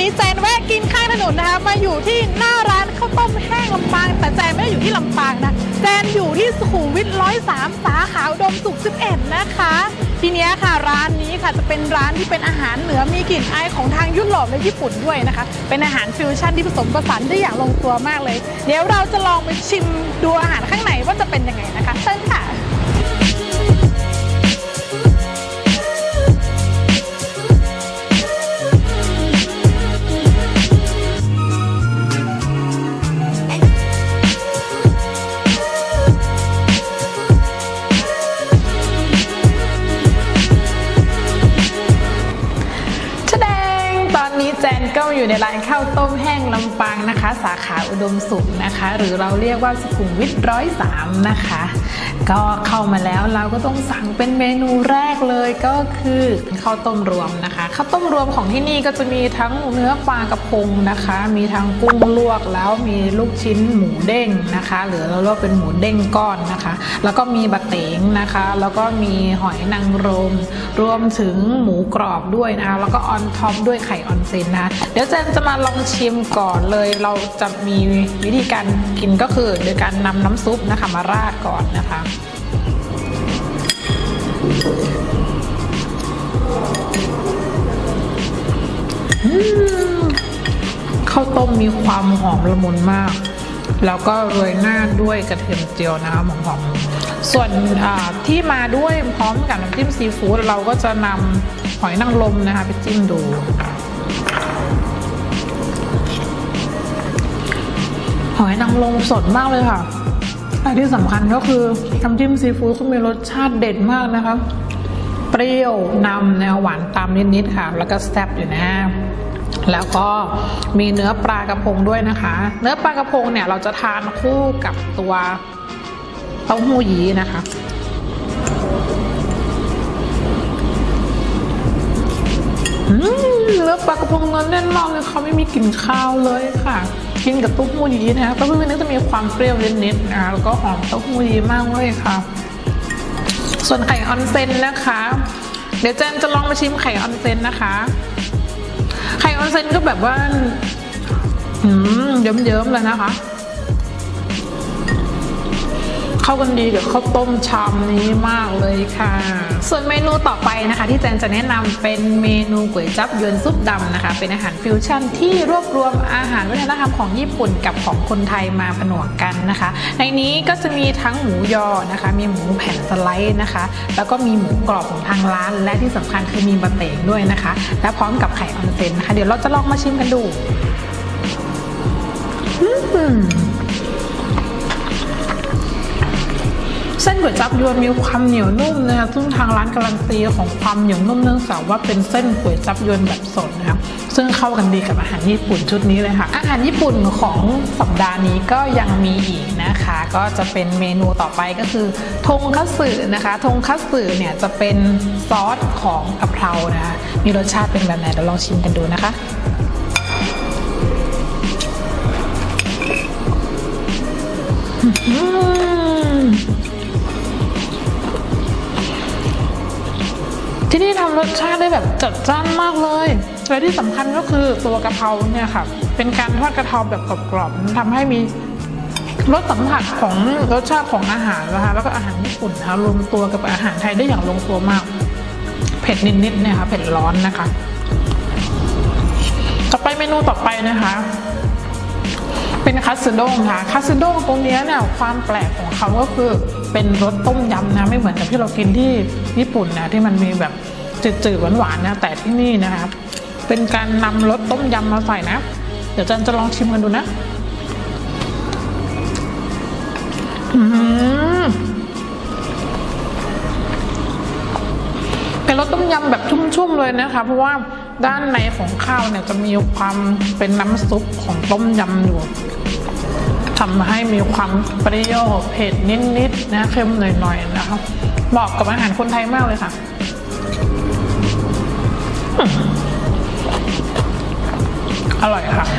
นี้แจนแวะกินข้างถนนนะคะ มาอยู่ที่หน้าร้านข้าวต้มแห้งลำปาง แต่แจนไม่ได้อยู่ที่ลำปางนะแจนอยู่ที่สุขุมวิทร้อยสามสาขาอุดมสุข11 นะคะ ทีนี้ค่ะร้านนี้ค่ะจะเป็นร้านที่เป็นอาหารเหนือมีกลิ่นอายของทางยุโรปและญี่ปุ่นด้วยนะคะ เป็นอาหารฟิวชั่นที่ผสมผสานได้อย่างลงตัวมากเลย เดี๋ยวเราจะลองไปชิมดูอาหารข้างในว่าจะเป็นยังไงนะ ก็อยู่ในร้านข้าวต้มแห้งลำปางนะคะ สาขาอุดมสุขนะคะ หรือเราเรียกว่าสุขุมวิทร้อยสามนะคะ ก็เข้ามาแล้วเราก็ต้องสั่งเป็นเมนูแรกเลยก็คือข้าวต้มรวมนะคะข้าวต้มรวมของที่นี่ก็จะมีทั้งเนื้อปลากระพงนะคะ มีทั้งกุ้งลวกแล้วมีลูกชิ้นหมูเด้งนะคะ หรือเราเรียกเป็นหมูเด้งก้อนนะคะ แล้วก็มีบะเตงนะคะ แล้วก็มีหอยนางรม รวมถึงหมูกรอบด้วยนะคะแล้วก็ออนท็อปด้วยไข่ออนเซนนะคะเดี๋ยวเจนจะมาลองชิมก่อนเลย เราจะมีวิธีการกินก็คือโดยการนำน้ำซุปนะคะมาราดก่อนนะคะ ข้าวต้มมีความหอมละมุนมาก แล้วก็โรยหน้าด้วยกระเทียมเจียวนะคะหอมๆส่วนที่มาด้วยพร้อมกับน้ำจิ้มซีฟู้ดเราก็จะนำหอยนางรมนะคะไปจิ้มดูหอยนางรมสดมากเลยค่ะ และที่สำคัญก็คือน้ำจิ้มซีฟู้ดเขามีรสชาติเด็ดมากนะคะเปรี้ยวนำแนวหวานตามนิดๆค่ะ แล้วก็แซ่บอยู่นะแล้วก็มีเนื้อปลากระพงด้วยนะคะ เนื้อปลากระพงเนี่ยเราจะทานคู่กับตัวเต้าหู้ยี้นะคะอืมเนื้อปลากระพงเนื้อแน่นมากเลยเขาไม่มีกลิ่นข้าวเลยค่ะ กินกับเต้าหู้ยี้นะคะเต้าหู้ยี้นี่จะมีความเปรี้ยวนิดๆนะแล้วก็หอมเต้าหู้ยี้มากเลยค่ะ ส่วนไข่ออนเซนนะคะ เดี๋ยวเจนจะลองมาชิมไข่ออนเซนนะคะ ไข่ออนเซนก็แบบว่าอืมเยิ้มๆเลยนะคะ เข้ากันดีกับข้าวต้มชามนี้มากเลยค่ะ ส่วนเมนูต่อไปนะคะ ที่แจนจะแนะนำเป็นเมนูก๋วยจับยวนซุปดำนะคะ เป็นอาหารฟิวชั่นที่รวบรวมอาหารวัฒนธรรมของญี่ปุ่นกับของคนไทยมาผนวกกันนะคะ ในนี้ก็จะมีทั้งหมูยอนะคะ มีหมูแผ่นสไลด์นะคะ แล้วก็มีหมูกรอบของทางร้าน และที่สำคัญคือมีบะเตงด้วยนะคะ และพร้อมกับไข่ออนเซนนะคะ เดี๋ยวเราจะลองมาชิมกันดู อืม เส้นก๋วยจั๊บยวนมีความเหนียวนุ่มนะคะซึ่งทางร้านการันตีของความเหนียวนุ่มเนื่องจากว่าเป็นเส้นก๋วยจั๊บยวนแบบสดนะคะซึ่งเข้ากันดีกับอาหารญี่ปุ่นชุดนี้เลยค่ะ อาหารญี่ปุ่นของสัปดาห์นี้ก็ยังมีอีกนะคะ ก็จะเป็นเมนูต่อไปก็คือทงคัตสึนะคะทงคัตสึเนี่ยจะเป็นซอสของกะเพรานะคะมีรสชาติเป็นแบบไหนเดี๋ยวลองชิมกันดูนะคะอืม ที่นี่ทำรสชาติได้แบบจัดจ้านมากเลยและที่สำคัญก็คือตัวกะเพราเนี่ยค่ะ เป็นการทอดกะเพราแบบกรอบๆมันทำให้มีรสสัมผัสของรสชาติของอาหารนะคะแล้วก็อาหารญี่ปุ่นนะคะรวมตัวกับอาหารไทยได้อย่างลงตัวมาก เผ็ดนิดๆเนี่ยค่ะเผ็ดร้อนนะคะ ต่อไปเมนูต่อไปนะคะ เป็นคัสึด้งค่ะคัสึด้งตรงนี้เนี่ยความแปลกของเขาก็คือเป็นรสต้มยำนะไม่เหมือนกับที่เรากินที่ญี่ปุ่นนะที่มันมีแบบ จืดๆหวานๆนะแต่ที่นี่นะคะเป็นการนำรสต้มยำมาใส่นะ เดี๋ยวจันจะลองชิมกันดูนะเป็นรสต้มยำแบบชุ่มๆเลยนะคะ เพราะว่าด้านในของข้าวเนี่ยจะมีความเป็นน้ำซุปของต้มยำอยู่ทำให้มีความเปรี้ยวเผ็ดนิดๆนะเค็มหน่อยๆนะคะเหมาะกับอาหารคนไทยมากเลยค่ะ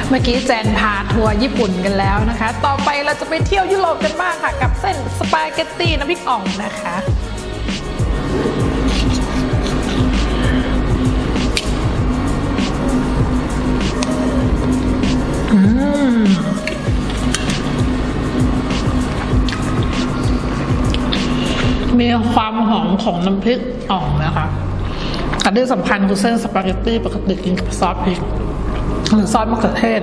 เมื่อกี้แจนพาทัวร์ญี่ปุ่นกันแล้วนะคะ ต่อไปเราจะไปเที่ยวยุโรปกันบ้างค่ะ กับเส้นสปาเกตตีน้ำพริกอ่องนะคะมีความหอมของน้ำพริกอ่องนะคะอันที่สำคัญคือเส้นสปาเกตตี้ปกติกินกับซอสพริก หรือซอสมะเขือเทศ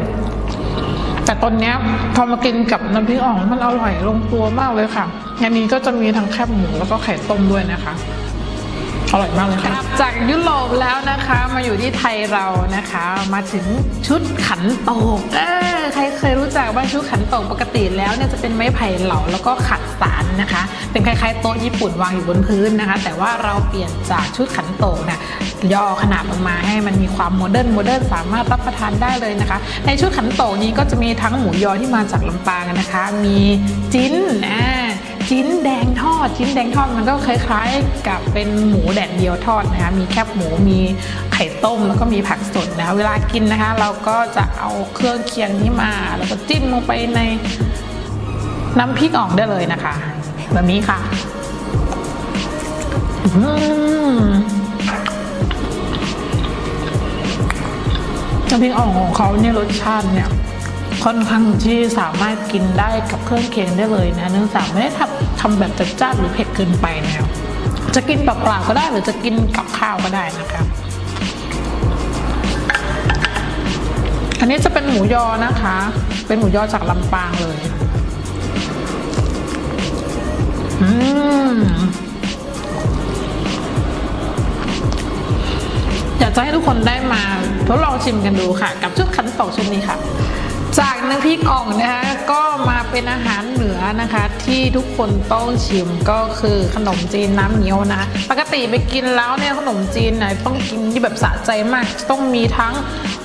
แต่ตอนเนี้ยพอมากินกับน้ำพริกอ่องมันอร่อยลงตัวมากเลยค่ะงานนี้ก็จะมีทั้งแคบหมูแล้วก็ไข่ต้มด้วยนะคะ อร่อยมากเลยค่ะ จากยุโรปแล้วนะคะมาอยู่ที่ไทยเรานะคะ มาถึงชุดขันโตกเออใครเคยรู้จักบ้างชุดขันโตกปกติแล้วเนี่ยจะเป็นไม้ไผ่เหลาแล้วก็ขัดสารนะคะ เป็นคล้ายๆโต๊ะญี่ปุ่นวางอยู่บนพื้นนะคะ แต่ว่าเราเปลี่ยนจากชุดขันโตกเนี่ยย่อขนาดลงมาให้มันมีความโมเดิร์นโมเดิร์นสามารถรับประทานได้เลยนะคะ ในชุดขันโตกนี้ก็จะมีทั้งหมูยอที่มาจากลำปางนะคะ มีจิ้นอ่า ชิ้นแดงทอด ชิ้นแดงทอดมันก็คล้ายๆ กับเป็นหมูแดดเดียวทอดนะคะมีแคบหมูมีไข่ต้มแล้วก็มีผักสดนะะเวลากินนะคะ เราก็จะเอาเครื่องเคียงนี้มา แล้วก็จิ้มลงไปในน้ำพริกอ่องได้เลยนะคะ แบบนี้ค่ะน้ำพริกอ่องของเขาเนี่ยรสชาติเนี่ยค่อนข้างที่สามารถกินได้กับเครื่องเคียงได้เลยนะเนื่องจากไม่ได้ทำ ทำแบบจัดจ้านหรือเผ็ดเกินไปนะครับจะกินเปล่าๆก็ได้หรือจะกินกับข้าวก็ได้นะคะอันนี้จะเป็นหมูยอนะคะ เป็นหมูยอจากลำปางเลย อืมอยากจะให้ทุกคนได้มาทดลองชิมกันดูค่ะ กับชุดขันโตกชุดนี้ค่ะ จากน้ำพริกอ่องนะคะก็มาเป็นอาหารเหนือนะคะ ที่ทุกคนต้องชิมก็คือขนมจีนน้ำเงี้ยวนะ ปกติไปกินแล้วเนี่ยขนมจีนเนี่ยต้องกินที่แบบสะใจมากต้องมีทั้ง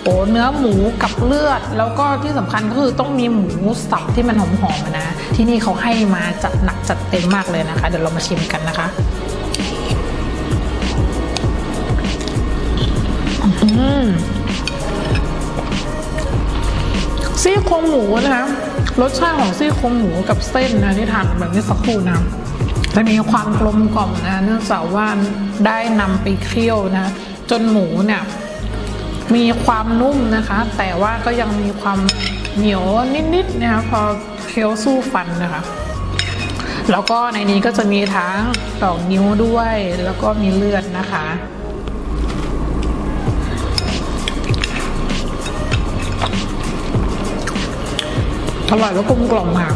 โอ้เนื้อหมูกับเลือด แล้วก็ที่สำคัญก็คือต้องมีหมูสับที่มันหอมๆนะ ที่นี่เขาให้มาจัดหนักจัดเต็มมากเลยนะคะ เดี๋ยวเรามาชิมกันนะคะอืม ซี่โครงหมูนะคะรสชาติของซี่โครงหมูกับเส้นนะที่ทานแบบนี้สักครู่นะจะมีความกลมกล่อมนะเนื่องจากว่าได้นำไปเคี่ยวนะ จนหมูเนี่ยมีความนุ่มนะคะ แต่ว่าก็ยังมีความเหนียวนิดๆนะคะพอเคี้ยวสู้ฟันนะคะ แล้วก็ในนี้ก็จะมีทั้งดอกนิ้วด้วย แล้วก็มีเลือดนะคะ อร่อยแล้วกลมกล่อมค่ะ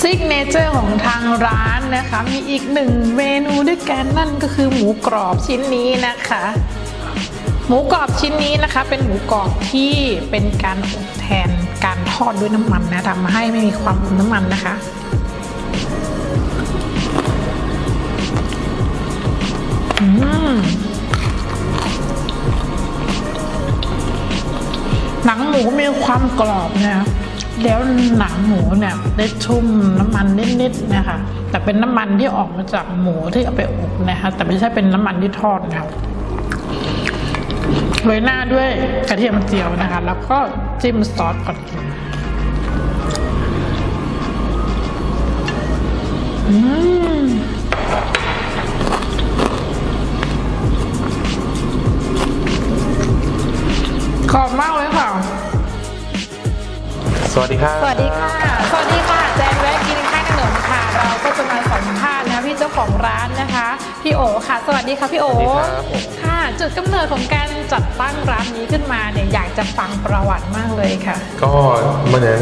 ซิกเนเจอร์ของทางร้านนะคะ มีอีกหนึ่งเมนูด้วยกันนั่นก็คือหมูกรอบชิ้นนี้นะคะ หมูกรอบชิ้นนี้นะคะ เป็นหมูกรอบที่เป็นการอบแทนการทอดด้วยน้ำมันนะทำให้ไม่มีความอมน้ำมันนะคะอืมหนังหมูมีความกรอบนะ แล้วหนังหมูเนี่ยได้ชุ่มน้ำมันนิดๆนะคะแต่เป็นน้ำมันที่ออกมาจากหมูที่เอาไปอบนะคะแต่ไม่ใช่เป็นน้ำมันที่ทอดนะคะโรยหน้าด้วยกระเทียมเจียวนะคะ แล้วก็จิ้มซอสก่อนกินอืมกรอบมาก สวัสดีครับสวัสดีค่ะ สวัสดีค่ะแจนแวะกินข้าวขนมค่ะ เราก็จะมาสัมภาษณ์นะพี่เจ้าของร้านนะคะ พี่โอค่ะ สวัสดีค่ะพี่โอ สวัสดีครับผม ค่ะ จุดกำเนิดของการจัดตั้งร้านนี้ขึ้นมาเนี่ยอยากจะฟังประวัติมากเลยค่ะ ก็เหมือน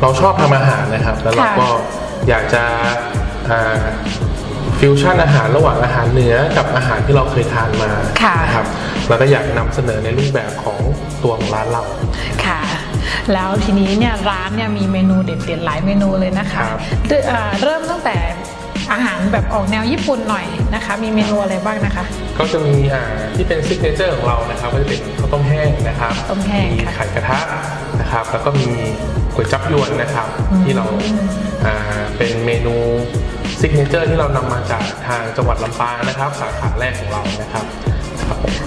เราชอบทำอาหารนะครับ แล้วเราค่ะ ก็อยากจะฟิวชั่นอาหารระหว่างอาหารเหนือกับอาหารที่เราเคยทานมาค่ะ นะครับแล้วก็อยากนำเสนอในรูปแบบของตัวของร้านเรา ค่ะ แล้วทีนี้เนี่ยร้านเนี่ยมีเมนูเด็ดๆหลายเมนูเลยนะคะครับเริ่มเอ่อเริ่มตั้งแต่อาหารแบบออกแนวญี่ปุ่นหน่อยนะคะ มีเมนูอะไรบ้างนะคะ ก็จะมีอ่าที่เป็นซิกเนเจอร์ของเรานะครับก็จะเป็นข้าวต้มแห้งนะครับต้มแห้งมีค่ะไข่กระทะนะครับ แล้วก็มีก๋วยจับยวนนะครับ ที่เราอ่าเป็นเมนูซิกเนเจอร์ที่เรานำมาจากทางจังหวัดลำปางนะครับ สาขาแรกของเรานะครับครับผม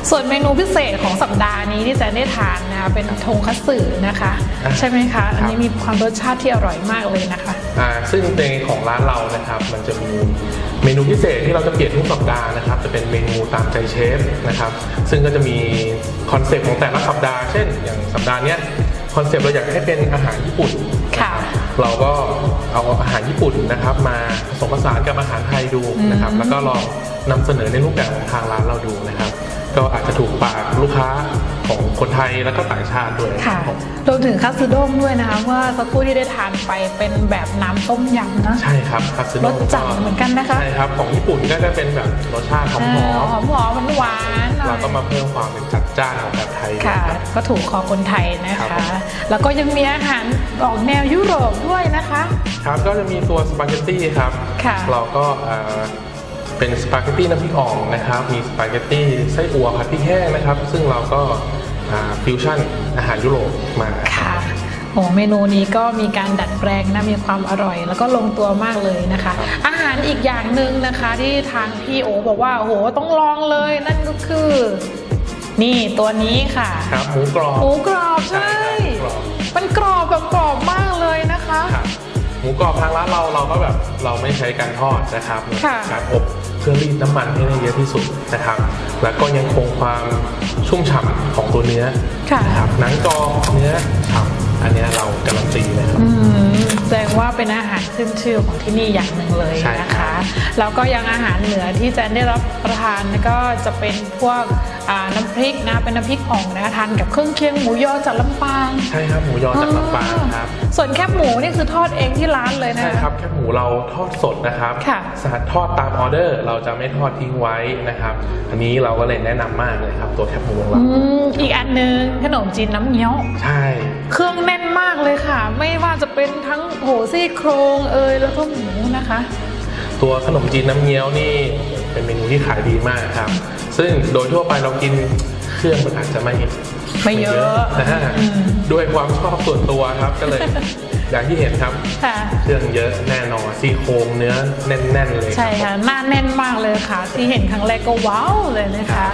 ส่วนเมนูพิเศษของสัปดาห์นี้ที่แจะได้ทานนะคะเป็นทงคัตสึนะคะอะใช่ไหมคะ อันนี้ครับมีความรสชาติที่อร่อยมากเลยนะคะอ่าซึ่งในของร้านเรานะครับ มันจะมีเมนูพิเศษที่เราจะเปลี่ยนทุกสัปดาห์นะครับ จะเป็นเมนูตามใจเชฟนะครับ ซึ่งก็จะมีคอนเซปต์ของแต่ละสัปดาห์เช่น อย่างสัปดาห์เนี้ยคอนเซปต์เราอยากให้เป็นอาหารญี่ปุ่นค่ะเราก็เอาอาหารญี่ปุ่นนะครับมาผสมผสานกับอาหารไทยดูนะครับ แล้วก็ลองนำเสนอในรูปแบบของทางร้านเราดูนะครับ ก็อาจจะถูกปากลูกค้าของคนไทยแล้วก็ต่างชาติด้วยค่ะรับผมรวมถึงคัตสึด้งด้วยนะคะว่าสักครู่ที่ได้ทานไปเป็นแบบน้ำต้มยำนะใช่ครับคัตสึรโนะสจัดเหมือนกันนะคะใช่ครับของญี่ปุ่นก็จะเป็นแบบรสชาติหอมเออหอมหอมมันหวานๆหน่อยเราก็มาเพิ่มความเป็นจัดจ้านของแบบไทยค่ะ ครับ ก็ถูกคอคนไทยนะครัคะ บผม แล้วก็ยังมีอาหารออกแนวยุโรปด้วยนะคะ ครับก็จะมีตัวสปาเกตตี้ครับ ค่ะ เราก็เอ่อ เป็นสปาเกตตี้น้ำพริกอ่องนะครับ มีสปาเกตตี้ไส้อั่วผัดพริกแห้งนะครับ ซึ่งเราก็อ่าฟิวชั่นอาหารยุโรปมาค่ะโอ้เมนูนี้ก็มีการดัดแปลงนะมีความอร่อย แล้วก็ลงตัวมากเลยนะคะ อาหารอีกอย่างหนึ่งนะคะที่ทางพี่โอบอกว่าโอ้โหต้องลองเลยนั่นก็คือ นี่ตัวนี้ค่ะครับหมูกรอบหมูกรอบใช่ครับหมูกรอบมันกรอบแบบกรอบมากเลยนะคะครับหมูกรอบทางร้านเราเราก็แบบเราไม่ใช้การทอดนะครับค่ะการอบเพื่อรีดน้ำมันให้ได้เยอะที่สุดนะครับ แล้วก็ยังคงความชุ่มฉ่ำของตัวเนื้อค่ะนะครับหนังกรอบเนื้อฉ่ำอันเนี้ยเราการันตีเลยครับอืม แสดงว่าเป็นอาหารขึ้นชื่อของที่นี่อย่างหนึ่งเลยใช่นะครัคะ บ แล้วก็ยังอาหารเหนือที่แจนได้รับประทานก็จะเป็นพวกอ่าน้ำพริกนะเป็นน้ำพริกอ่องนะคะทานกับเครื่องเคียงหมูยอจากลำปางใช่ครับหมูยอจากลำปางครับส่วนแคบหมูนี่คือทอดเองที่ร้านเลยนะ ใช่ครับแคบหมูเราทอดสดนะครับค่ะ สารทอดตามออเดอร์เราจะไม่ทอดทิ้งไว้นะครับ อันนี้เราก็เลยแนะนำมากเลยครับ ตัวแคบหมูของเราอืมอีกอันหนึงขนมจีนน้ำเงี้ยว ใช่ เครื่องแน่นมากเลยค่ะ ไม่ว่าจะเป็นทั้งโหซี่โครงเอยแล้วก็หมูนะคะ ตัวขนมจีนน้ำเงี้ยวนี่เป็นเมนูที่ขายดีมากครับ ซึ่งโดยทั่วไปเรากินเครื่องมันอาจจะไม่ไม่เยอะนะฮะอืมด้วยความชอบส่วนตัวครับก็เลยอย่างที่เห็นครับค่ะเครื่องเยอะแน่นอนซี่โครงเนื้อแน่นๆเลยรับใช่ค่ะหน้าแน่นมากเลยค่ะ ที่เห็นครั้งแรกก็ว้าวเลยนะคะ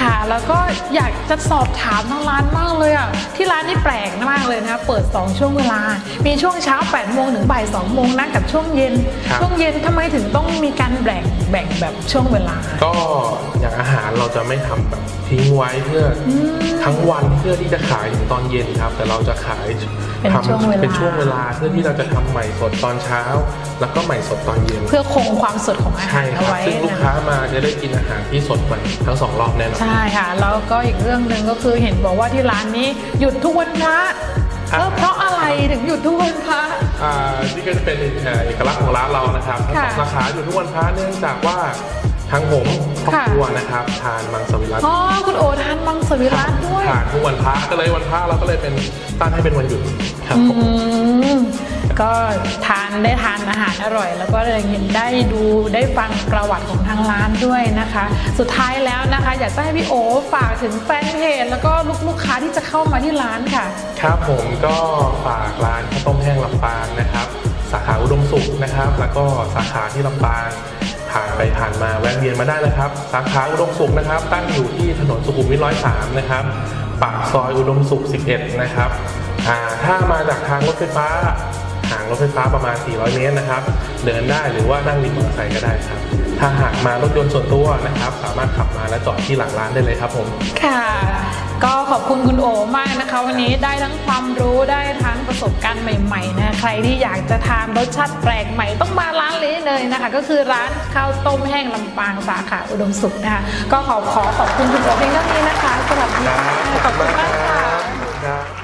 ค่ะแล้วก็อยากจะสอบถามทางร้านมากเลยอะที่ร้านนี่แปลกมากเลยนะคะเปิด 2 ช่วงเวลา มีช่วงเช้า8โมงถึงบ่าย2โมงนะกับช่วงเย็น ครับ ช่วงเย็นทำไมถึงต้องมีการแบ่งแบ่งแบบช่วงเวลา ก็อย่างอาหารเราจะไม่ทำแบบทิ้งไว้เพื่ออทั้งวันเพื่อที่จะขายถึงตอนเย็นครับ แต่เราจะขายเป็นทำช่วงเวลา เป็นช่วงเวลาเพื่อที่เราจะทำใหม่สดตอนเช้า แล้วก็ใหม่สดตอนเย็นเพื่อคงความสดของอาหาใช่รคเอารับไว้ซึ่งลูกนะ ค้ามาจะได้กินอาหารที่สดใหม่ทั้งสองรอบแน่นอน ใช่ค่ะ แล้วก็อีกเรื่องหนึ่งก็คือเห็นบอกว่าที่ร้านนี้หยุดทุกวันพระเออเพราะอะไรถึงหยุดทุกวันพระ อ่านี่ก็จะเป็นเอ่อเอกลักษณ์ของร้านเรานะครับทั้งสองค่ะสาขาอยู่ทุกวันพระเนื่องจากว่าทางผมครอบค่ะ ครัวนะครับ ทานมังสวิรัตอ๋อคุณโอทานมังสวิรัตด้วย ทานทุกวันพระก็เลยวันพระเราก็เลยเป็นตั้งให้เป็นวันหยุดครับผม อืม ก็ทานได้ทานอาหารอร่อย แล้วก็ได้ดูได้ฟังประวัติของทางร้านด้วยนะคะ สุดท้ายแล้วนะคะ อยากให้พี่โอฝากถึงแฟนเพจแล้วก็ลูกๆค้าที่จะเข้ามาที่ร้านค่ะ ครับผมก็ฝากร้านข้าวต้มแห้งลำปางนะครับ สาขาอุดมสุขนะครับ แล้วก็สาขาที่ลำปางผ่านไปผ่านมาแวะเวียนมาได้นะครับ สาขาอุดมสุขนะครับ ตั้งอยู่ที่ถนนสุขุมวิทร้อยสามนะครับปากซอยอุดมสุข 11 นะครับถ้ามาจากทางรถไฟฟ้า ห่างรถไฟฟ้าประมาณ 400 เมตรนะครับ เดินได้หรือว่านั่งวินมอเตอร์ไซค์ก็ได้ครับ ถ้าหากมารถยนต์ส่วนตัวนะครับ สามารถขับมาและจอดที่หลังร้านได้เลยครับผม ค่ะ ก็ขอบคุณคุณโอมากนะคะ วันนี้ได้ทั้งความรู้ได้ทั้งประสบการณ์ใหม่ๆนะใครที่อยากจะทานรสชาติแปลกใหม่ต้องมาร้านนี้เลยนะคะ ก็คือร้านข้าวต้มแห้งลำปางสาขาอุดมสุขนะคะก็ขอขอขอบคุณคุณโอเพียงเท่านี้นะคะส